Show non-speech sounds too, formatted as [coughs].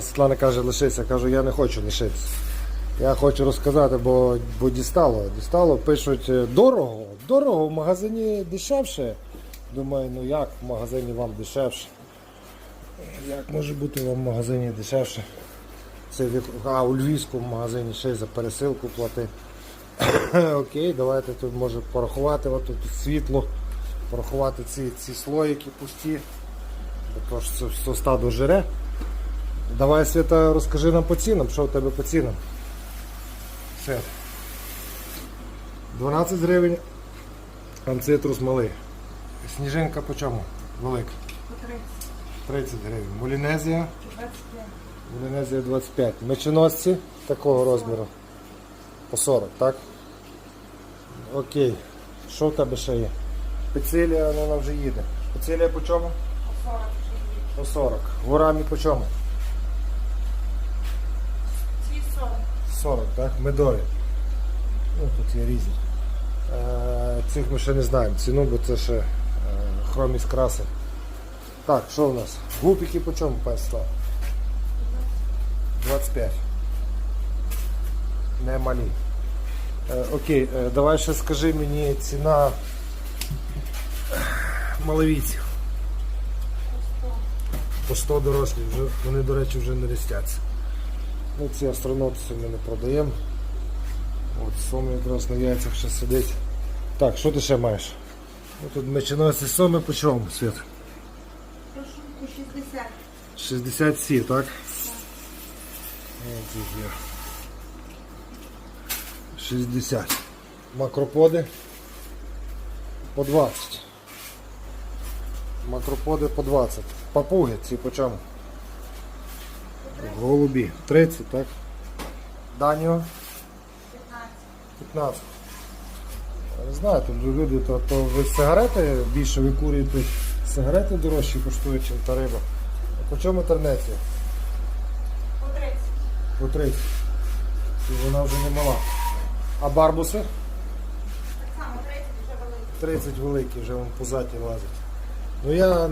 Світлана каже, лишися. Кажу, я не хочу лишитися. Я хочу розказати, бо, бо дістало. Дістало, пишуть е, дорого, дорого, в магазині дешевше. Думаю, ну як в магазині вам дешевше? Як може бути вам в магазині дешевше? Це а, у Львівському магазині ще й за пересилку плати. [coughs] Окей, давайте тут може порахувати, от тут світло, порахувати ці, ці слоїки пусті. Бо то ж це все стадо жере. Давай, Свята, розкажи нам по цінам, що у тебе по цінам. Свят. 12 гривень. Анцитрус малий. Сніжинка по чому? Велика. По 30, 30 гривень. Молінезія. 25. Молінезія 25. Меченосці такого розміру. По 40, так? Окей. Що в тебе ще є? Пецилія, ну, вона вже їде. Пецилія по чому? По 40. По 40. Гурамі по чому? Ці 40. 40, так? Медові. Ну, тут є різні. Е, цих ми ще не знаємо ціну, бо це ще е, хроміс краси. Так, що у нас? Гупіки по чому, пан 25. Не малі. Е, окей, давай ще скажи мені ціна маловійців. По 100 дорослі, вони, до речі, вже не рістяться. Ну, ці астронавти ми не продаємо. От сом якраз на яйцях ще сидить. Так, що ти ще маєш? Ну, тут меченосці соми по чому, Світ? По 60. 60 сі, так? От їх є. 60. Макроподи по 20. Макроподи по 20. Папуги ці по чому? Голубі. 30, так? Даніо 15. 15. Не знаю, тут люди, то, то ви сигарети більше викурюєте, сигарети дорожчі коштують, ніж та риба. А по чому тернеція? По 30. По 30. І вона вже не мала. А барбуси? Так само 30 вже великий. 30 великі, вже вон позаті лазять. Ну я